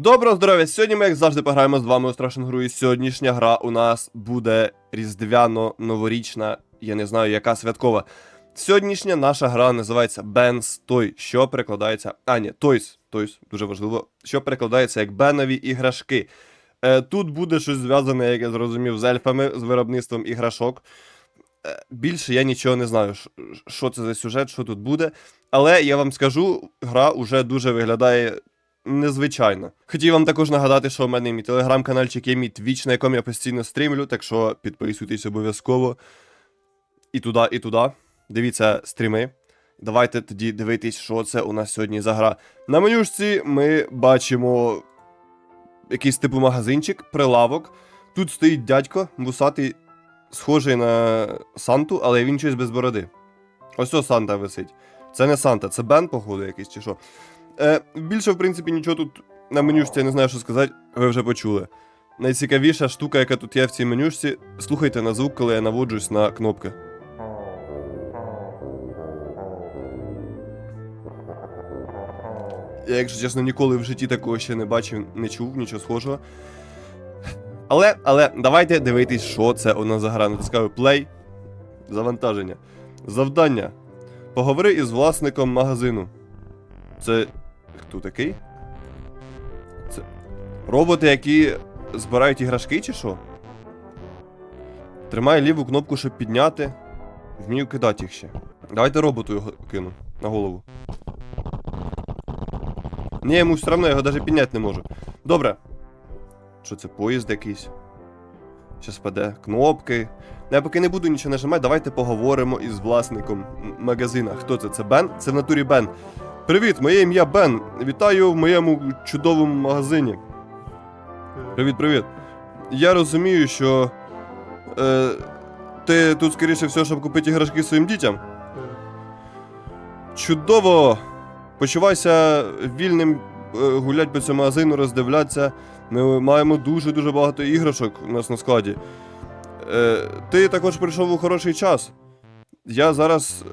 Доброго здоров'я! Сьогодні ми, як завжди, пограємо з вами у страшну гру. І сьогоднішня гра у нас буде різдвяно-новорічна, я не знаю, яка святкова. Сьогоднішня наша гра називається Ben's Toy, що перекладається. А, ні, Toys, Toys, дуже важливо, що перекладається як Бенові іграшки. Е, тут буде щось зв'язане, як я зрозумів, з ельфами, з виробництвом іграшок. Е, більше я нічого не знаю, що це за сюжет, що тут буде. Але я вам скажу, гра уже дуже виглядає незвичайно. Хотів вам також нагадати, що у мене мій телеграм-канальчик є мій твіч, на якому я постійно стрімлю, так що підписуйтесь обов'язково. І туди, і туди. Дивіться стріми. Давайте тоді дивитись, що це у нас сьогодні за гра. На менюшці ми бачимо якийсь типу магазинчик, прилавок. Тут стоїть дядько, вусатий, схожий на Санту, але він щось без бороди. Ось ось Санта висить. Це не Санта, це Бен, походу, якийсь чи що. Е, більше, в принципі, нічого тут на менюшці я не знаю, що сказати, ви вже почули. Найцікавіша штука, яка тут є в цій менюшці, слухайте на звук, коли я наводжусь на кнопки. Я, якщо чесно, ніколи в житті такого ще не бачив, не чув, нічого схожого. Але, але, давайте дивитись, що це у нас за гра. Натискаю play. Завантаження. Завдання. Поговори із власником магазину. Це. Хто такий? Це. Роботи, які збирають іграшки, чи що? Тримай ліву кнопку, щоб підняти. Вмію кидати їх ще. Давайте роботу його кину на голову. Ні, йому все одно, його навіть підняти не можу. Добре. Що це поїзд якийсь? Щас паде. Кнопки. Ну, я поки не буду нічого нажимати, давайте поговоримо із власником магазина. Хто це? Це Бен? Це в натурі Бен. Привіт, моє ім'я Бен. Вітаю в моєму чудовому магазині. Привіт, привіт. Я розумію, що. Е, ти тут, скоріше всього, щоб купити іграшки своїм дітям. Чудово! Почувайся вільним е, гулять по цьому магазину, роздивлятися. Ми маємо дуже-дуже багато іграшок у нас на складі. Е, ти також прийшов у хороший час. Я зараз.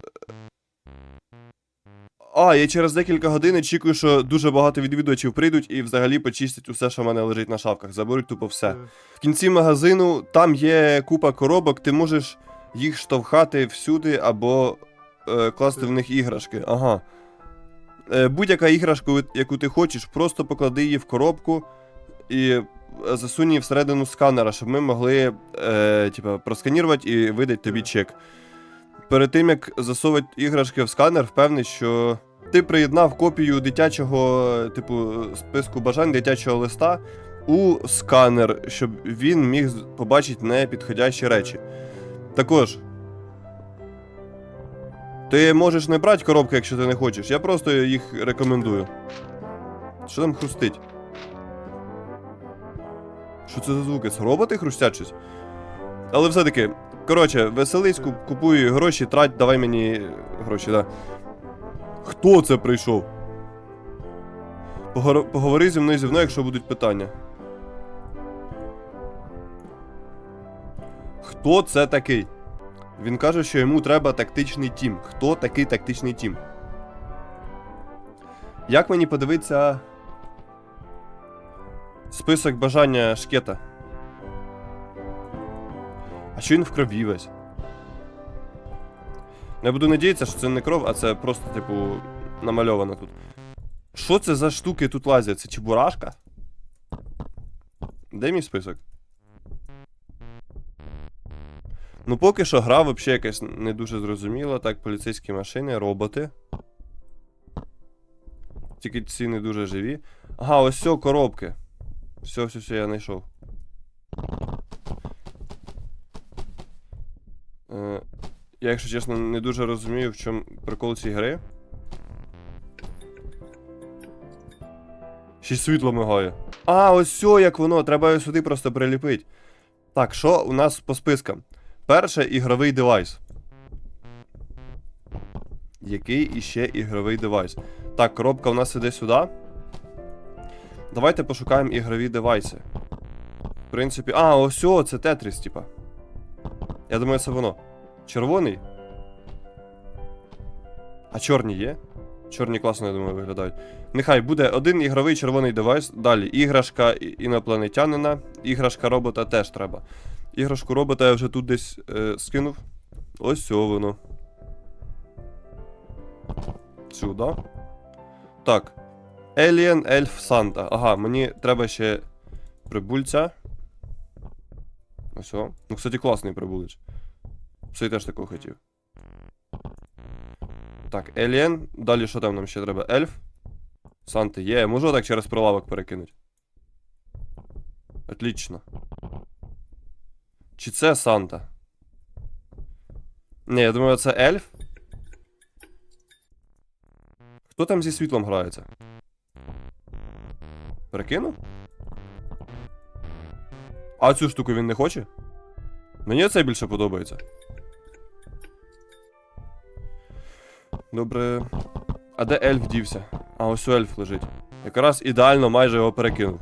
А, я через декілька годин очікую, що дуже багато відвідувачів прийдуть і взагалі почистять усе, що в мене лежить на шафках. Заберуть тупо все. В кінці магазину там є купа коробок, ти можеш їх штовхати всюди або е, класти в них іграшки. Ага. Е, будь-яка іграшка, яку ти хочеш, просто поклади її в коробку і е, засунь її всередину сканера, щоб ми могли е, типа, просканірувати і видати тобі чек. Перед тим як засовувати іграшки в сканер, впевнений, що ти приєднав копію дитячого, типу, списку бажань дитячого листа у сканер, щоб він міг побачити непідходящі речі. Також. Ти можеш не брати коробки, якщо ти не хочеш. Я просто їх рекомендую. Що там хрустить? Що це за звуки? Це роботи хрустять щось? Але все-таки, коротше, веселись, куп- купуй гроші, трать, давай мені гроші, да. Хто це прийшов? Поговори зі мною зі мною, якщо будуть питання. Хто це такий? Він каже, що йому треба тактичний тім. Хто такий тактичний тім? Як мені подивитися список бажання шкета? А що він в крові весь? Я буду надіятися, що це не кров, а це просто, типу, намальовано тут. Що це за штуки тут лазять? Це чебурашка? Де мій список? Ну, поки що гра взагалі якась не дуже зрозуміла. Так, поліцейські машини, роботи. Тільки ці не дуже живі. Ага, ось все, коробки. Все, все, все, я знайшов. Е, я, якщо чесно, не дуже розумію, в чому прикол цієї гри. Ще світло мигає. А, ось все, як воно, треба його сюди просто приліпити. Так, що у нас по спискам? Перше ігровий девайс. Який іще ігровий девайс? Так, коробка у нас іде сюди. Давайте пошукаємо ігрові девайси. В принципі. А, ось о, це Тетріс, типа. Я думаю, це воно. Червоний? А чорні є? Чорні класно, я думаю, виглядають. Нехай буде один ігровий червоний девайс. Далі іграшка інопланетянина, іграшка робота теж треба. Іграшку робота я вже тут десь е, скинув. Ось воно. Сюди. Так. Alien Elf Santa. Ага, мені треба ще прибульця. Ось. Ну, кстати, класний прибулець. Цей теж такого хотів. Так, Alien. Далі що там нам ще треба? Ельф. Санта є. Я можу так через прилавок перекинути? Отлично. Чи це Санта? Ні, я думаю, це ельф. Хто там зі світлом грається? Перекинув? А цю штуку він не хоче? Мені це більше подобається. Добре. А де ельф дівся? А, ось у ельф лежить. Якраз ідеально майже його перекинув.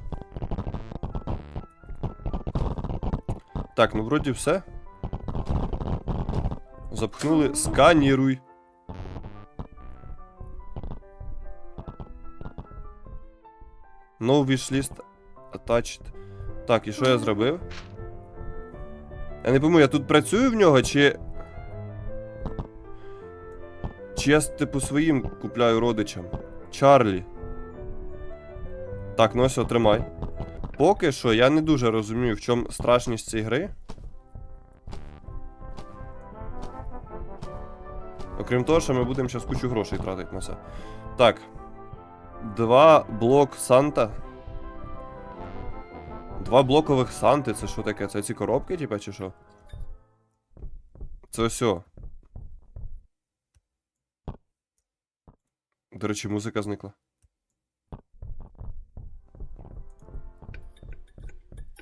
Так, ну вроді все. Запхнули. Сканіруй. No wishlist attached. Так, і що я зробив? Я не пойму, я тут працюю в нього, чи. Чи типу своїм купляю родичам? Чарлі. Так, ну ось отримай. Поки що я не дуже розумію, в чому страшність цієї гри. Окрім того, що ми будемо зараз кучу грошей тратити на це. Так. Два блок Санта. Два блокових Санти, це що таке? Це ці коробки, типа, чи що? Це ось. До речі, музика зникла.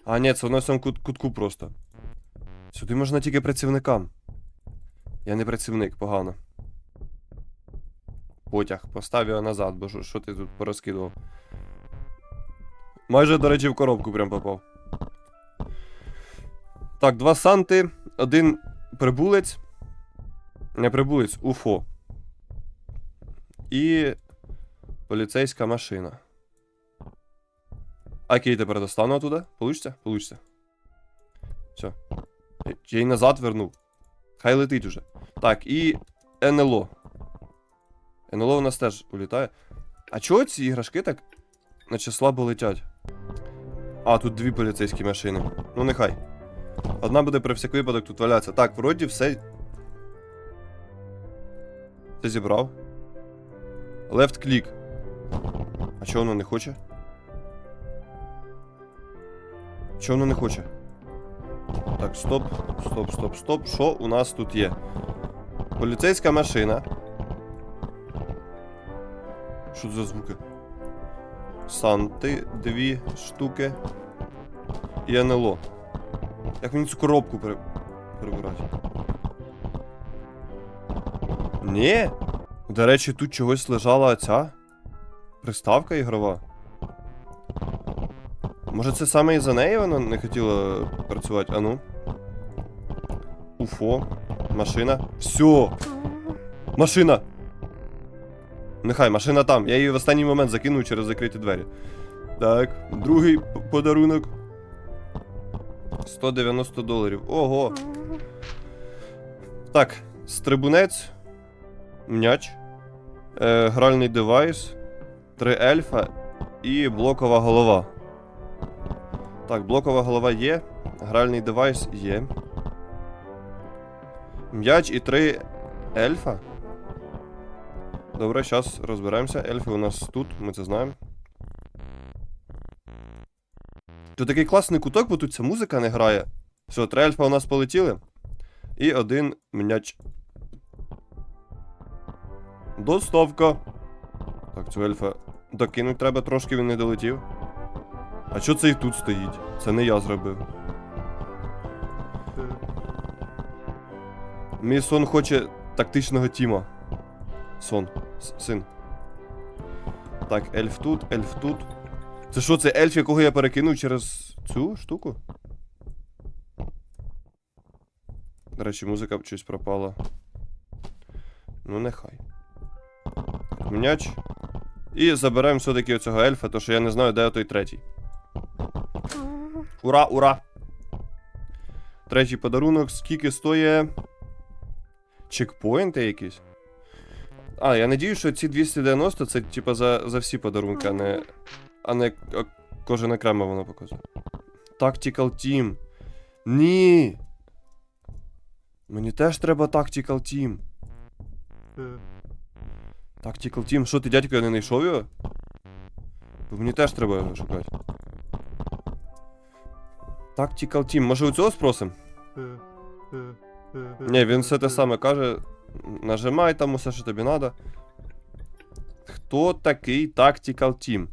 А, ні, це воно в цьому кут кутку просто. Сюди можна тільки працівникам. Я не працівник, погано. Потяг, постав його назад, бо що ти тут порозкидував? Майже, до речі, в коробку прям попав. Так, два санти, один прибулець. Не прибулець, Уфо. І поліцейська машина. Який тепер достану оттуда? Получиться? Получиться. Все. Я її назад вернув. Хай летить уже. Так, і НЛО. НЛО у нас теж улітає. А чого ці іграшки так наче слабо летять? А, тут дві поліцейські машини. Ну нехай. Одна буде при всяк випадок тут валятися. Так, вроді все. Ти зібрав. Left click. А чого воно не хоче? Чого воно не хоче? Так, стоп, стоп, стоп, стоп. Що у нас тут є? Поліцейська машина. Що це за звуки? Санти, дві штуки. І НЛО. Як мені цю коробку пере... перебирати? Ні. До речі, тут чогось лежала ця приставка ігрова. Може це саме із-за неї вона не хотіла працювати? А ну. Уфо. Машина. Все. Машина. Нехай, машина там. Я її в останній момент закинув через закриті двері. Так, другий подарунок. 190 доларів. Ого. Так, стрибунець. М'яч. Е, гральний девайс. Три ельфа і блокова голова. Так, блокова голова є. Гральний девайс є. М'яч і три ельфа. Добре, зараз розберемося. Ельфи у нас тут, ми це знаємо. Тут такий класний куток, бо тут ця музика не грає. Все, три ельфа у нас полетіли. І один м'яч. Доставка. Так, цю ельфа докинуть треба трошки, він не долетів. А що це і тут стоїть? Це не я зробив. Мій сон хоче тактичного тіма. Сон. С- Син. Так, ельф тут, ельф тут. Це що, це ельф, якого я перекинув через цю штуку? До речі, музика б щось пропала. Ну, нехай. М'яч. І заберемо все-таки оцього ельфа, то що я не знаю, де той третій. Ура, ура! Третій подарунок. Скільки стоїть. Чекпоінти якісь? А, я надію, що ці 290 це типа за, за всі подарунки, а не. А не а, кожен окремо воно показує. Tactical Team. Ні. Мені теж треба Tactical Team. Tactical Team. Що ти, дядько, я не знайшов його? Бо мені теж треба його шукати. Tactical Team. Може у цього спросим? Ні, він все те саме каже. Нажимай там усе, що тобі треба. Хто такий Tactical Team?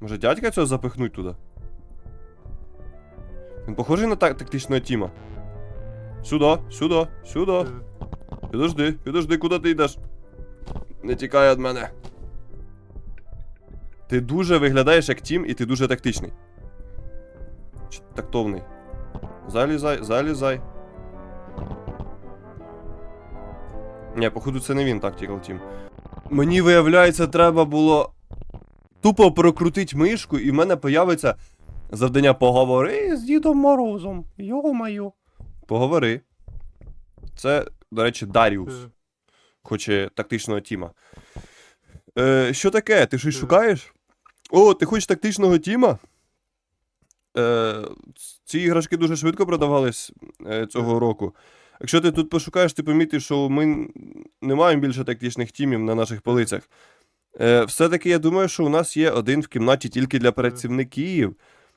Може дядька цього запихнуть туди? Він похожий на так- тактичного Тіма. Сюди, сюди, сюди. Підожди, підожди, куди ти йдеш? Не тікай від мене. Ти дуже виглядаєш як Тім, і ти дуже тактичний. Чи тактовний. Залізай, залізай. Ні, походу, це не він Tactical Team. Мені виявляється, треба було тупо прокрутити мишку, і в мене появиться завдання поговори з Дідом Морозом. Йо-маю. Поговори. Це, до речі, Даріус. Хоче тактичного Тіма. Е, що таке? Ти щось Е. шукаєш? О, ти хочеш тактичного Тіма? Е, ці іграшки дуже швидко продавались е, цього року. Якщо ти тут пошукаєш, ти помітиш, що ми не маємо більше тактичних тімів на наших полицях. Е, все-таки я думаю, що у нас є один в кімнаті тільки для працівників.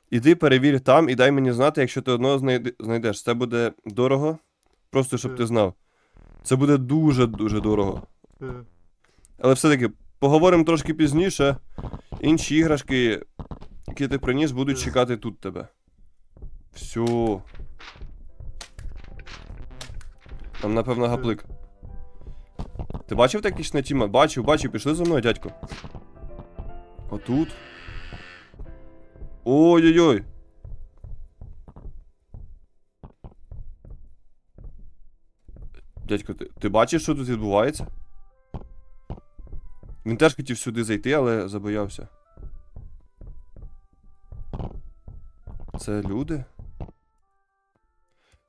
Іди перевір там і дай мені знати, якщо ти одного знайди- знайдеш. Це буде дорого. Просто щоб ти знав. Це буде дуже-дуже дорого. Але все-таки поговоримо трошки пізніше. Інші іграшки, які ти приніс, будуть чекати тут тебе. Все. Там, напевно, гаплик. Ти бачив тактичне тіма? Бачив, бачив, пішли за мною, дядько. Отут. Ой-ой-ой. Дядько, ти, ти бачиш, що тут відбувається? Він теж хотів сюди зайти, але забоявся. Це люди?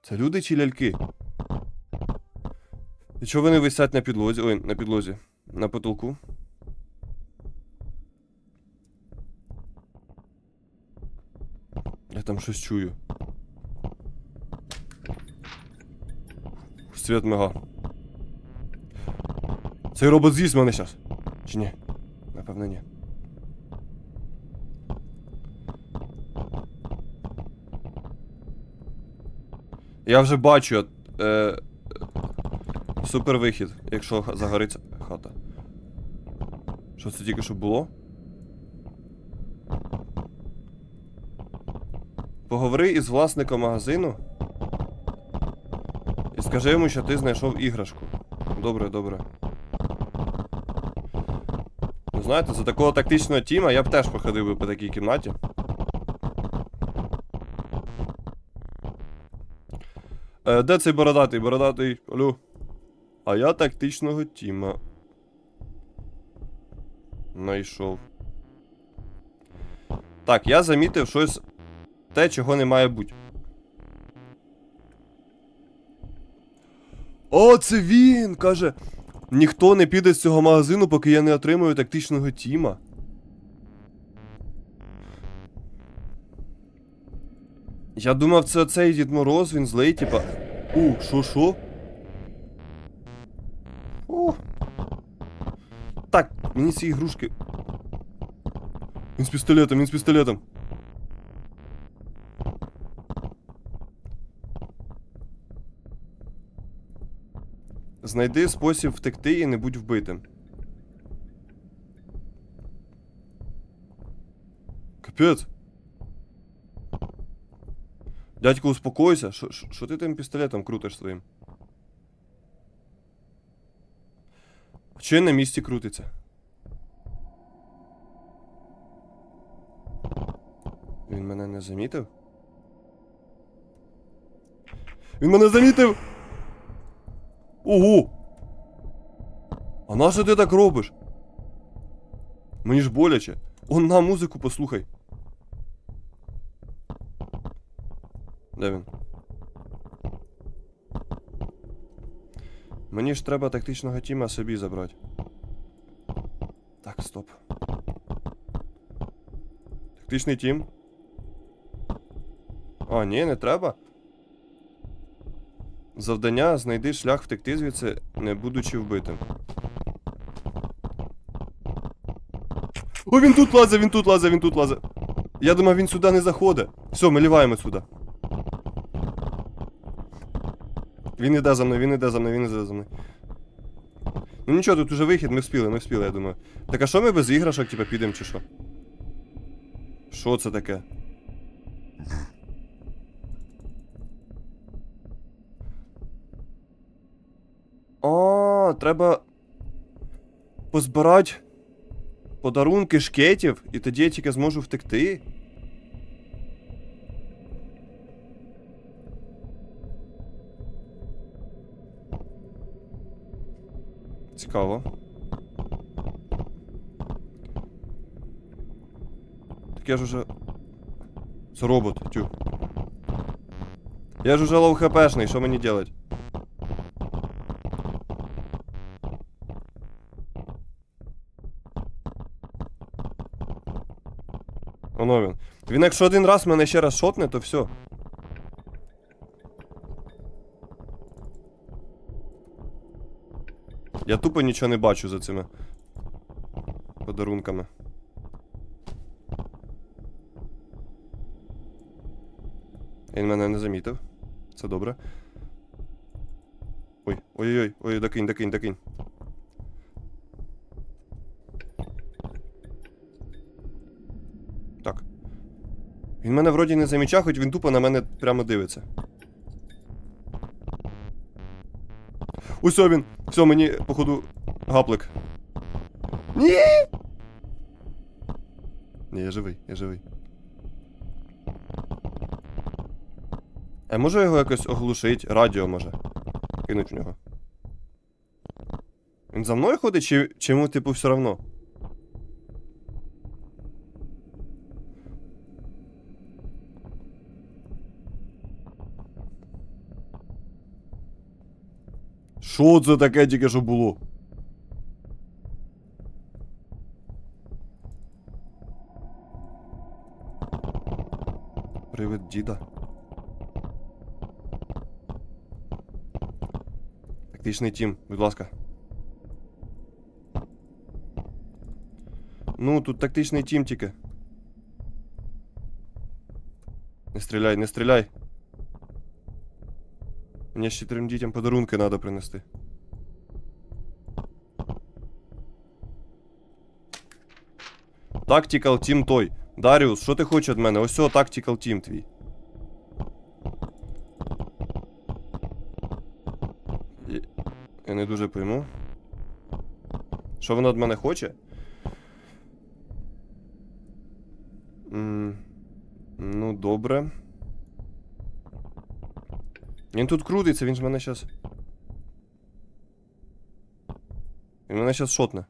Це люди чи ляльки? І чого вони висять на підлозі? Ой, на підлозі. На потолку. Там щось чую. Світ мига. Цей робот з'їсть мене зараз. Чи ні? Напевно, ні. Я вже бачу е, супер вихід, якщо загориться хата. Що це тільки що було? Поговори із власником магазину. І скажи йому, що ти знайшов іграшку. Добре, добре. Ну, знаєте, за такого тактичного тіма я б теж походив би по такій кімнаті. Е, де цей бородатий? Бородатий. Алло. А я тактичного тіма. Найшов. Так, я замітив щось. Те, чого не має бути. О, це він! каже. Ніхто не піде з цього магазину, поки я не отримую тактичного тіма. Я думав, це цей Дід Мороз, він злий, типа. У, шо шо? О. Так, мені ці ігрушки. Він з пістолетом, він з пістолетом. Знайди спосіб втекти і не будь вбитим. Капець. Дядько, успокойся. Що- ти тим пістолетом крутиш своїм? Чи на місці крутиться? Він мене не замітив? Він мене замітив! Ого! А на що ти так робиш? Мені ж боляче. Он на музику послухай. Де він? Мені ж треба тактичного тіма собі забрати. Так, стоп. Тактичний тім. А, ні, не треба. Завдання знайди шлях втекти звідси, не будучи вбитим. О, він тут лазить, він тут лазить, він тут лазить. Я думав, він сюди не заходить. Все, ми ліваємо сюди. Він іде за мною, він іде за мною, він іде за мною. Ну нічого, тут уже вихід, ми вспіли, ми вспіли, я думаю. Так а що ми без іграшок, типа, підемо чи що? Що це таке? А, треба позбирати подарунки шкетів, і тоді я тільки зможу втекти. Цікаво. Так я ж уже. Це робот, тю. Я ж уже лоу хпшний, що мені делать? Він. Якщо один раз мене ще раз шотне, то все. Я тупо нічого не бачу за цими подарунками. Він мене не замітив. Це добре. Ой, ой-ой-ой, ой, докинь, докинь, докинь. Він мене вроді не замічав, хоч він тупо на мене прямо дивиться. Усьо він. Все, мені, походу, гаплик. Ні! Ні, я живий, я живий. А можу його якось оглушить? Радіо може. Кинуть в нього. Він за мною ходить, чи, чи типу, все равно? Що це таке тільки що було? Привид діда. Тактичний тім, будь ласка. Ну, тут тактичний тім тільки. Не стріляй, не стріляй. Мені ще трьом дітям подарунки треба принести. Tactical Team той. Даріус, що ти хочеш від мене? Ось о, Tactical Team твій. Я- не дуже пойму. Що воно від мене хоче? Ну, добре. Він тут крутиться, він ж мене щас. Він мене щас шотне.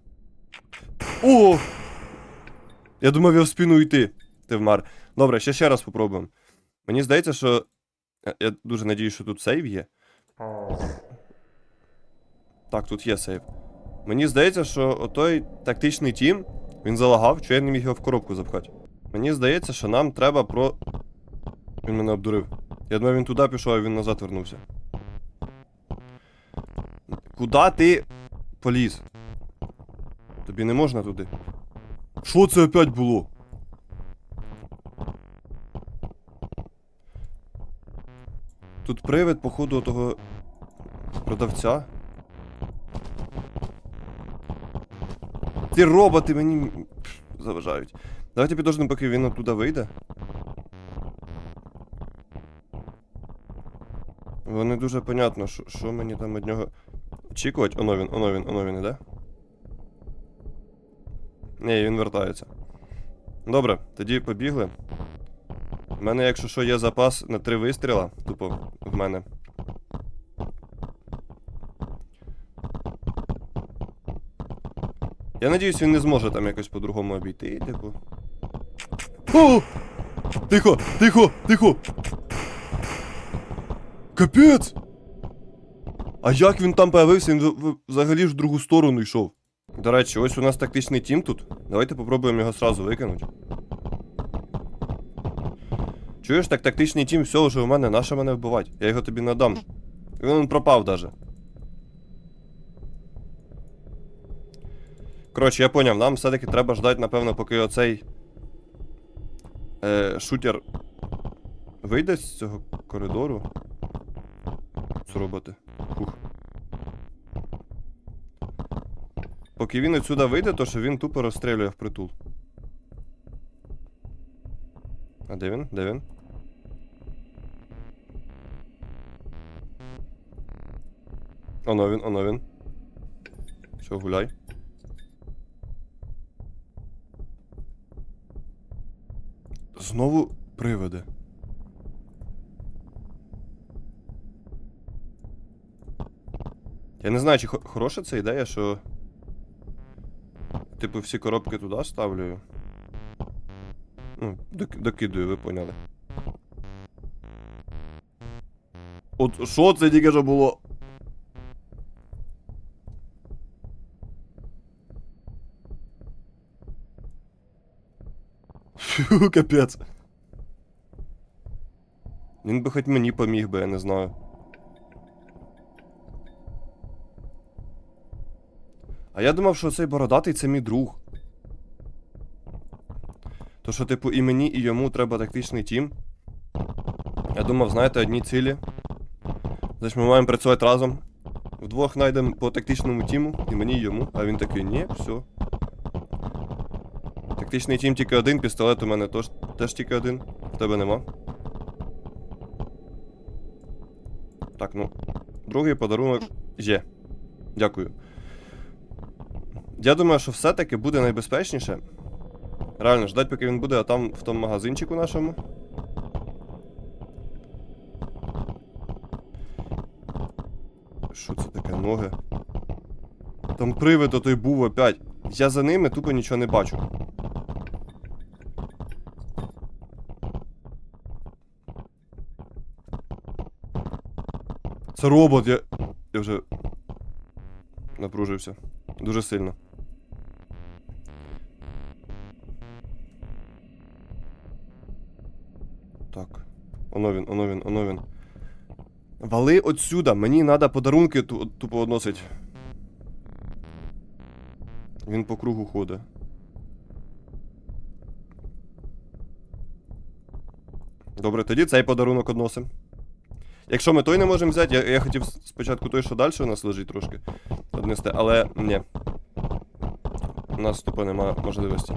О! Я думав, я в спину йти. Ти вмар. Добре, ще ще раз попробуємо. Мені здається, що. Я- Я дуже надію, що тут сейв є. Так, тут є сейв. Мені здається, що отой тактичний тім, він залагав, що я не міг його в коробку запхати. Мені здається, що нам треба про. Він мене обдурив. Я думаю, він туди пішов, а він назад вернувся. Куда ти поліз? Тобі не можна туди. Що це опять було? Тут привид, походу, того продавця. Ці роботи мені заважають. Давайте підождемо, поки він оттуда вийде. Вони дуже понятно, що мені там від нього очікувати. Оно він, оно він, оно він іде. Ні, він вертається. Добре, тоді побігли. У мене, якщо що, є запас на три вистріла, тупо в мене. Я надіюсь, він не зможе там якось по-другому обійти, типу. О! Тихо, тихо, тихо! Капець! А як він там появився? Він взагалі ж в другу сторону йшов. До речі, ось у нас тактичний тім тут. Давайте попробуємо його сразу викинути. Чуєш, так тактичний тім, все вже у мене, нащо мене вбивати? Я його тобі надам. Він пропав даже. Коротше, я поняв, нам все-таки треба ждати, напевно, поки оцей е, шутер вийде з цього коридору. Зробити. Фух. Поки він отсюда вийде, то що він тупо розстрілює впритул. А де він? Де він? Оно він, оно він. Все, гуляй. Знову привиди. Я не знаю, чи хороша це ідея, що. Типу, всі коробки туди ставлю. Ну, док- докидую, ви поняли. От що це тільки що було? Фу, капець. Він би хоч мені поміг би, я не знаю. А я думав, що цей бородатий це мій друг. То що, типу, і мені, і йому треба тактичний тім. Я думав, знаєте, одні цілі. Значить, ми маємо працювати разом. Вдвох знайдемо по тактичному тіму, і мені, і йому. А він такий, ні, все. Тактичний тім тільки один, пістолет у мене теж, теж тільки один. В тебе нема. Так, ну. Другий подарунок є. Дякую. Я думаю, що все-таки буде найбезпечніше. Реально, ждать, поки він буде, а там в тому магазинчику нашому. Що це таке? Ноги? Там привид отой був опять. Я за ними тупо нічого не бачу. Це робот, я. Я вже. Напружився. Дуже сильно. Оно він, оно він, оно він. Вали отсюда, мені треба подарунки ту, тупо односить. Він по кругу ходить. Добре, тоді цей подарунок односим. Якщо ми той не можемо взяти, я, я хотів спочатку той, що далі у нас лежить трошки однести, але ні. У нас тупо немає можливості.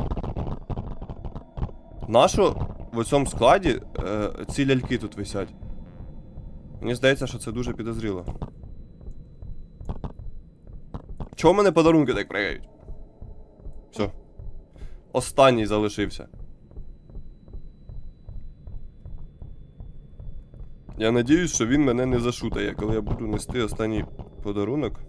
Нащо в цьому складі е, ці ляльки тут висять? Мені здається, що це дуже підозріло. Чого в мене подарунки так пригають? Все. Останній залишився. Я надіюсь, що він мене не зашутає, коли я буду нести останній подарунок.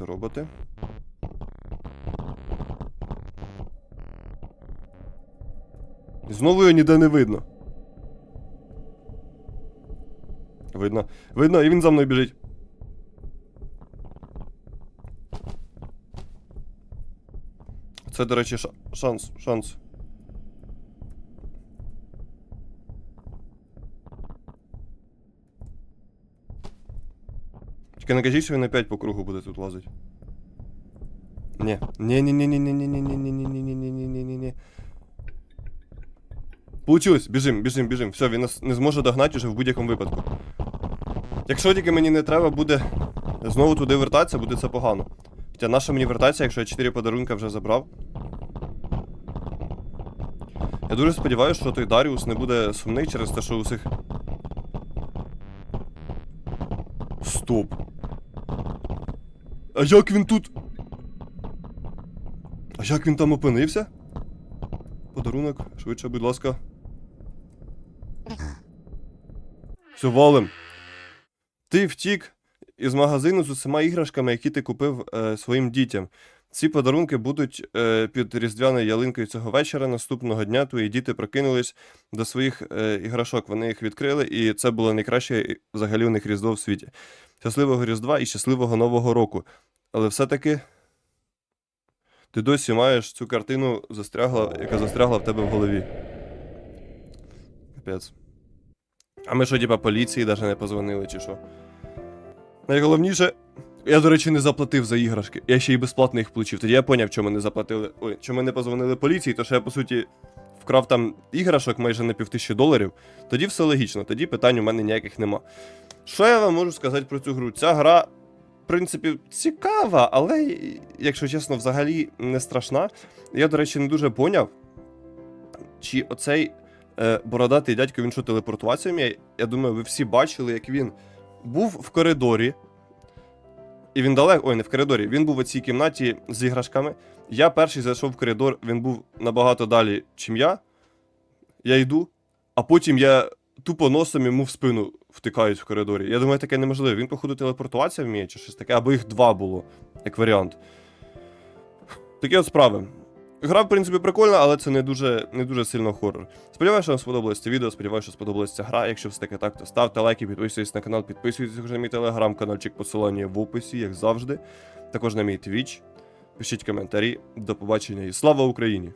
Це роботи. Знову його ніде не видно. Видно. Видно, і він за мною біжить. Це, до речі, шанс, шанс. Тільки не кажіть, що він опять по кругу буде тут лазити. Ні. ні ні ні ні ні ні ні ні ні ні ні ні ні ні ні ні Получилось, біжим, біжим, біжим. Все, він нас не зможе догнати уже в будь-якому випадку. Якщо тільки мені не треба буде знову туди вертатися, буде це погано. Хоча наша мені вертатися, якщо я 4 подарунка вже забрав. Я дуже сподіваюся, що той Даріус не буде сумний через те, що усіх. Стоп. А як він тут? А як він там опинився? Подарунок, швидше, будь ласка. Все, валим. Ти втік із магазину з усіма іграшками, які ти купив е, своїм дітям. Ці подарунки будуть е, під різдвяною ялинкою цього вечора. Наступного дня твої діти прокинулись до своїх е, іграшок. Вони їх відкрили, і це було найкраще взагалі у них різдво в світі. Щасливого Різдва і щасливого Нового року. Але все-таки ти досі маєш цю картину, застрягла, яка застрягла в тебе в голові. Капець. А ми що, типа, поліції навіть не позвонили, чи що? Найголовніше, я, до речі, не заплатив за іграшки. Я ще й безплатно їх получив. Тоді я поняв, чому не заплатили. Ой, чому не позвонили поліції, то що я, по суті, вкрав там іграшок майже на півтисячі доларів. Тоді все логічно, тоді питань у мене ніяких нема. Що я вам можу сказати про цю гру? Ця гра, в принципі, цікава, але, якщо чесно, взагалі не страшна. Я, до речі, не дуже поняв, чи оцей е, бородатий дядько він що телепортувався вміє. Я думаю, ви всі бачили, як він був в коридорі. І він далеко. Ой, не в коридорі. Він був у цій кімнаті з іграшками. Я перший зайшов в коридор, він був набагато далі, чим я. Я йду, а потім я тупо носом йому в спину втикають в коридорі. Я думаю, таке неможливо. Він, походу, телепортуватися вміє чи щось таке, або їх два було, як варіант. Такі от справи. Гра, в принципі, прикольна, але це не дуже, не дуже сильно хоррор. Сподіваюся, що вам сподобалось це відео, сподіваюся, що сподобалася гра. Якщо все таки так, то ставте лайки, підписуйтесь на канал, підписуйтесь на мій телеграм-каналчик, посилання в описі, як завжди. Також на мій твіч. Пишіть коментарі. До побачення і слава Україні!